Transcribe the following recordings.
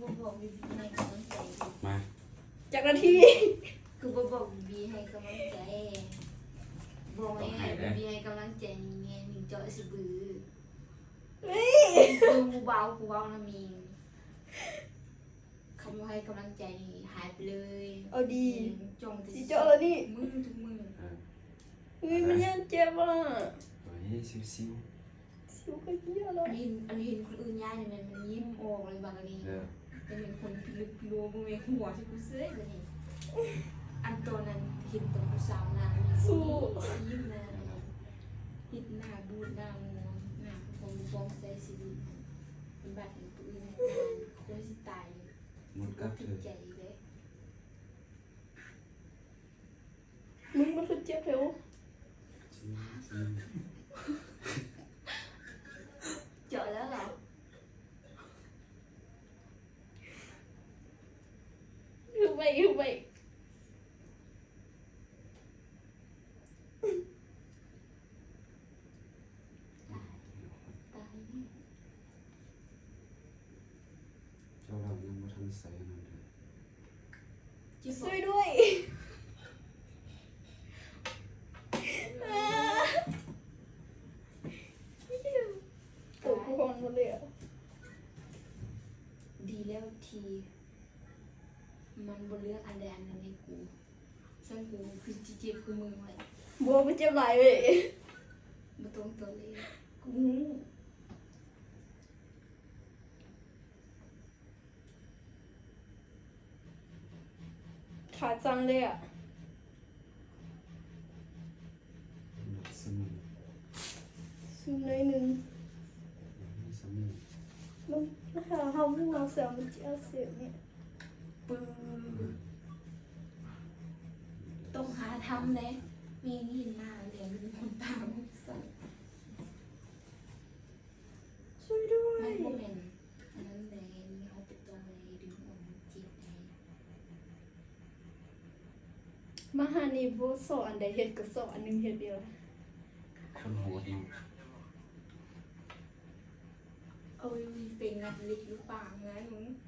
บ่บอกบีบีให้กำลังใจมาจากนาทีกูบ่บอกบีบีให้กำลังใจบอกไงให้บีบีให้กำลังใจนี่ไงมีเจาะสิบือเฮ้ยกูเบากูเบานะมีคำว่าให้กำลังใจนี่หายไปเลยเอาดีจงสิเจาะแล้วนี่มือทุกมือเออเฮ้ยมันยังเจ็บอะไว้ซิวสิวก็เหี้ยแล้อัวนเห็นอันเห็นคนอื่นย่ายเนี่ยมันมันยิ้มออกเลยบางอันนี้ๆเออ จะเป็นคนพิลึกพิโลมึงเองหัวที่กูเสื้อเลยนี่อันตัวนั้นเห็นตัวผู้สาวนางสู้ยิ้มนะฮิตหน้าบูดหน้างงหน้าฟองฟองใส่ชีวิตเป็นบาดเห็นปืนคนสิตายหมดกับเธถึงอใจเลยมึงมันคือเจ็บเร็วเจาะแล้วเหรอ คือ ไปคือไปตายนี่เจ้าเรายังบ่ทันใส่นั่นเลยจิ๊บช่วยด้วยอ่าตัวกูหอนหมดเลยอะดีแล้วที มันบนเลือกอันใดอันหนึ่งให้กูซึ่งกูคือจีเจ็บคือมึงเลยบัวมันเจ็บหลายเว้ยมาตรงตัวเลยกูขาดจังเลยอะหมดสมุนซุ่มหน่อยหนึงสมุนมันหาเฮาไม่เอาเสียมันจะเอาเสียเนี่ย ปื้อต้องหาทำเลยมีหินหน้าเรียนเป็นคนตามสั่นช่วยด้วไม่ยโมเมนอันนั้นเลยมีเขาเป็นตัวเลยดึงออกมาจีบเลยมาหานี่บ่สอนอันใดเฮ็ดก็สอนอันหนึงเฮ็ดเดียวคนโหดอยู่เอ้ยเป็นงัดลิกหรือเปล่าไงมึงเอาติ๊กอืมเอามันนัดแม่มีเดี๋ยวเด้อล้าง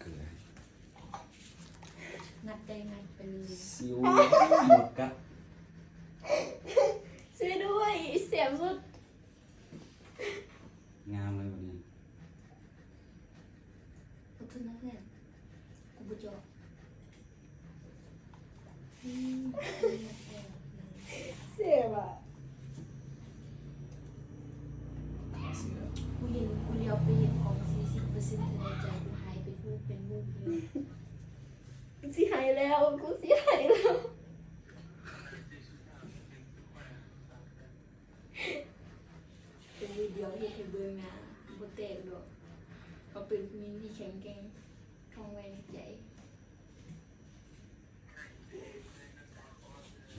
เกลืองัดใจงัดไปเลยซิวหมดกับช่วยด้วยเสียบสุด งามเลยวันนี้ ขอโทษนะเพื่อนกูบุจอกอืม เสียบอะ ขาเสือ กูเห็นกู เลี้ยวไปเห็นของสี่สิบเปอร์เซ็นต์ในใจกูหายไปพูดเป็นมุกเลยกูสิหายแล้วกูสิหายแล้วเป็นวิดีโอเห็นให้เบิ่งนะบ่แตกดอกเขาเป็นผู้หญิงที่แข็งแกร่งท่องไว้ในใจ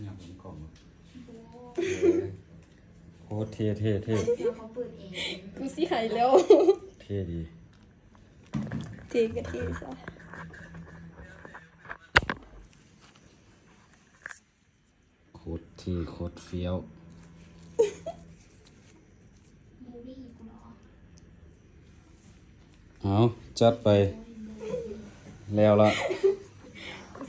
อยากเป็นกล่องโอ้เออโคตรเท่เท่เท่ เดี๋ยวเขาเปิดเอง กูสิหายแล้วเท่ดีเทกะเทซะโคตรเท่โคตรเฟี้ยวมูวี่กูเหรอเอาจัดไป แล้วละโ